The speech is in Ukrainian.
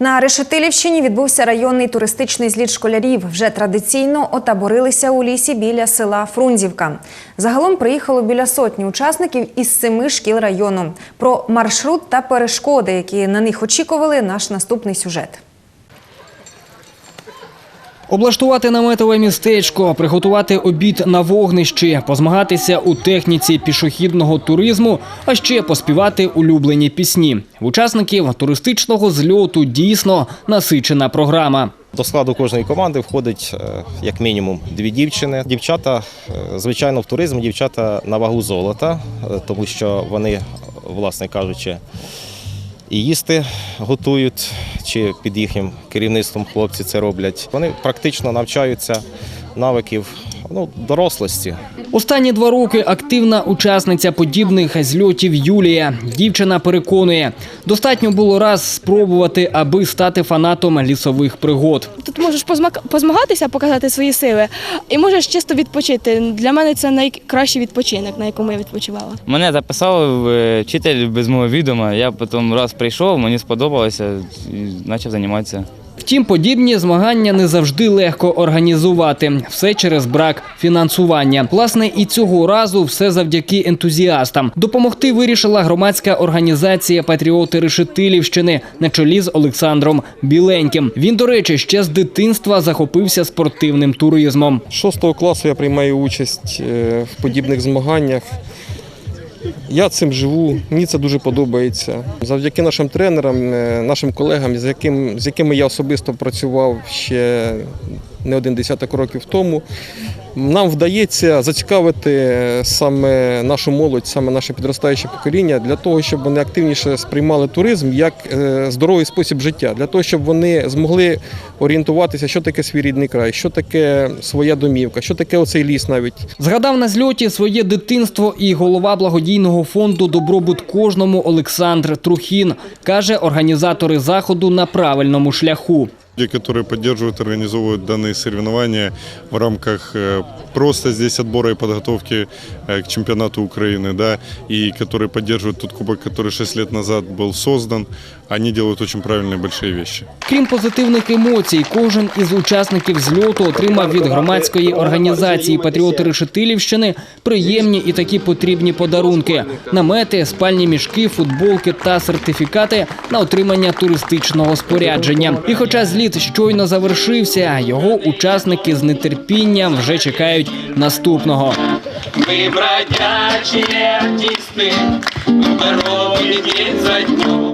На Решетилівщині відбувся районний туристичний зліт школярів. Вже традиційно отаборилися у лісі біля села Фрунзівка. Загалом приїхало біля сотні учасників із семи шкіл району. Про маршрут та перешкоди, які на них очікували, наш наступний сюжет. Облаштувати наметове містечко, приготувати обід на вогнищі, позмагатися у техніці пішохідного туризму, а ще поспівати улюблені пісні. В учасників туристичного зльоту дійсно насичена програма. До складу кожної команди входить е, як мінімум дві дівчини. Дівчата, е, звичайно, в туризм дівчата на вагу золота, е, тому що вони, власне кажучи, і їсти готують, чи під їхнім керівництвом хлопці це роблять. Вони практично навчаються навиків ну, дорослості. Останні два роки активна учасниця подібних зльотів Юлія. Дівчина переконує, достатньо було раз спробувати, аби стати фанатом лісових пригод. Тут можеш позмагатися, показати свої сили, і можеш чисто відпочити. Для мене це найкращий відпочинок, на якому я відпочивала. Мене записав е, вчитель без мого відома. Я потім раз прийшов, мені сподобалося і почав займатися. Втім, подібні змагання не завжди легко організувати. Все через брак фінансування. Власне, і цього разу все завдяки ентузіастам. Допомогти вирішила громадська організація Патріоти Решетилівщини на чолі з Олександром Біленьким. Він, до речі, ще з дитинства захопився спортивним туризмом. Шостого класу я приймаю участь е, в подібних змаганнях. Я цим живу, мені це дуже подобається. Завдяки нашим тренерам, е, нашим колегам, з, яким, з якими я особисто працював ще не один десяток років тому, нам вдається зацікавити саме нашу молодь, саме наше підростаюче покоління, для того, щоб вони активніше сприймали туризм як е, здоровий спосіб життя, для того, щоб вони змогли орієнтуватися, що таке свій рідний край, що таке своя домівка, що таке оцей ліс навіть. Згадав на зльоті своє дитинство і голова благодійного фонду Добробут кожному Олександр Трухін каже, організатори заходу на правильному шляху. Люди, которые поддерживают, организовывают данные соревнования в рамках э, просто здесь отбора и подготовки э, к чемпионату Украины, да, и которые поддерживают тот кубок, который 6 лет назад был создан, они делают очень правильные большие вещи. Крім позитивних емоцій, кожен із учасників зльоту отримав від громадської організації Патріоти Решетилівщини приємні і такі потрібні подарунки: намети, спальні мішки, футболки та сертифікати на отримання туристичного спорядження. І хоча зліт щойно завершився, його учасники з нетерпінням вже чекають наступного. Ми бродячі артисти, день за днем.